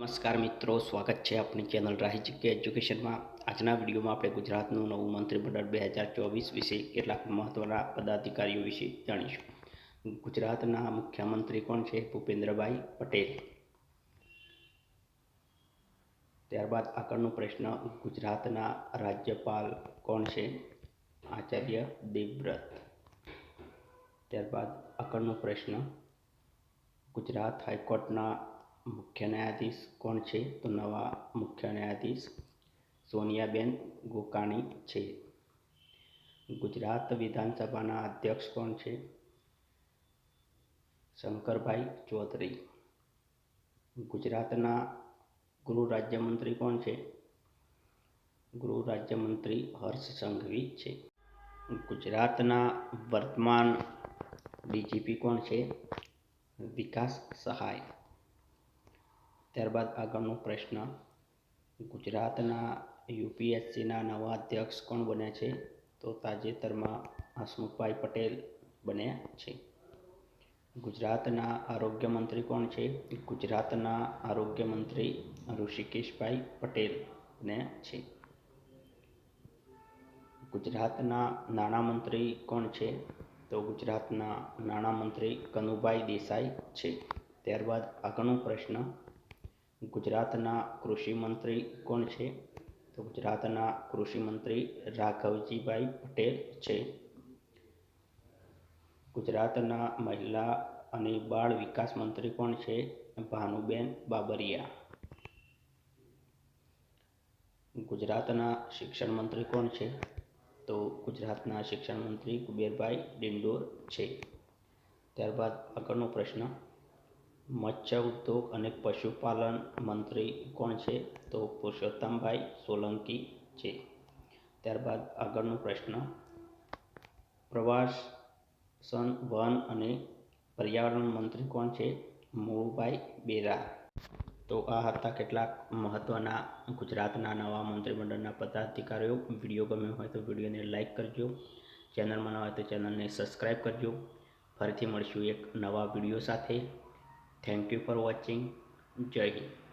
નમસ્કાર મિત્રો, સ્વાગત છે આપણી ચેનલ રાહી જીકે એજ્યુકેશનમાં. આજના વિડીયોમાં આપણે ગુજરાતનું નવું મંત્રીમંડળ બે હજાર ચોવીસ વિશે કેટલાક મહત્ત્વના પદાધિકારીઓ વિશે જાણીશું. ગુજરાતના મુખ્યમંત્રી કોણ છે? ભૂપેન્દ્રભાઈ પટેલ. ત્યારબાદ આગળનો પ્રશ્ન, ગુજરાતના રાજ્યપાલ કોણ છે? આચાર્ય દેવવ્રત. ત્યારબાદ આગળનો પ્રશ્ન, ગુજરાત હાઈકોર્ટના મુખ્ય ન્યાયાધીશ કોણ છે? તો નવા મુખ્ય ન્યાયાધીશ સોનિયાબેન ગોકાણી છે. ગુજરાત વિધાનસભાના અધ્યક્ષ કોણ છે? શંકરભાઈ ચૌધરી. ગુજરાતના ગૃહ રાજ્યમંત્રી કોણ છે? ગૃહ રાજ્યમંત્રી હર્ષ સંઘવી છે. ગુજરાતના વર્તમાન ડીજીપી કોણ છે? વિકાસ સહાય. ત્યારબાદ આગળનો પ્રશ્ન, ગુજરાતના યુપીએસસીના નવા અધ્યક્ષ કોણ બન્યા છે? તો તાજેતરમાં હસમુખભાઈ પટેલ બન્યા છે. ગુજરાતના આરોગ્ય મંત્રી કોણ છે? ગુજરાતના આરોગ્ય મંત્રી ઋષિકેશભાઈ પટેલ બન્યા છે. ગુજરાતના નાણામંત્રી કોણ છે? તો ગુજરાતના નાણામંત્રી કનુભાઈ દેસાઈ છે. ત્યારબાદ આગળનો પ્રશ્ન ગુજરાતના કૃષિ મંત્રી કોણ છે? તો ગુજરાતના કૃષિ મંત્રી રાઘવજીભાઈ પટેલ છે. ગુજરાતના મહિલા અને બાળ વિકાસ મંત્રી કોણ છે? ભાનુબેન બાબરિયા. ગુજરાતના શિક્ષણ મંત્રી કોણ છે? તો ગુજરાતના શિક્ષણ મંત્રી કુબેરભાઈ ડિંડોર છે. ત્યારબાદ આગળનો પ્રશ્ન. મત્સ્ય ઉદ્યોગ અને પશુપાલન મંત્રી કોણ છે? તો પુરુષોત્તમભાઈ સોલંકી છે. ત્યારબાદ આગળનો પ્રશ્ન. પ્રવાસન વન અને પર્યાવરણ મંત્રી કોણ છે? મોહુભાઈ બેરા. તો આ હતા કેટલાક મહત્ત્વના ગુજરાતના નવા મંત્રીમંડળના પદાધિકારીઓ. વીડિયો ગમ્યો હોય તો વિડીયોને લાઇક કરજો. ચેનલમાં ન હોય તો ચેનલને સબસ્ક્રાઈબ કરજો. ફરીથી મળીશું એક નવા વીડિયો સાથે. થેન્ક યુ ફોર વોચિંગ જય હિન્દ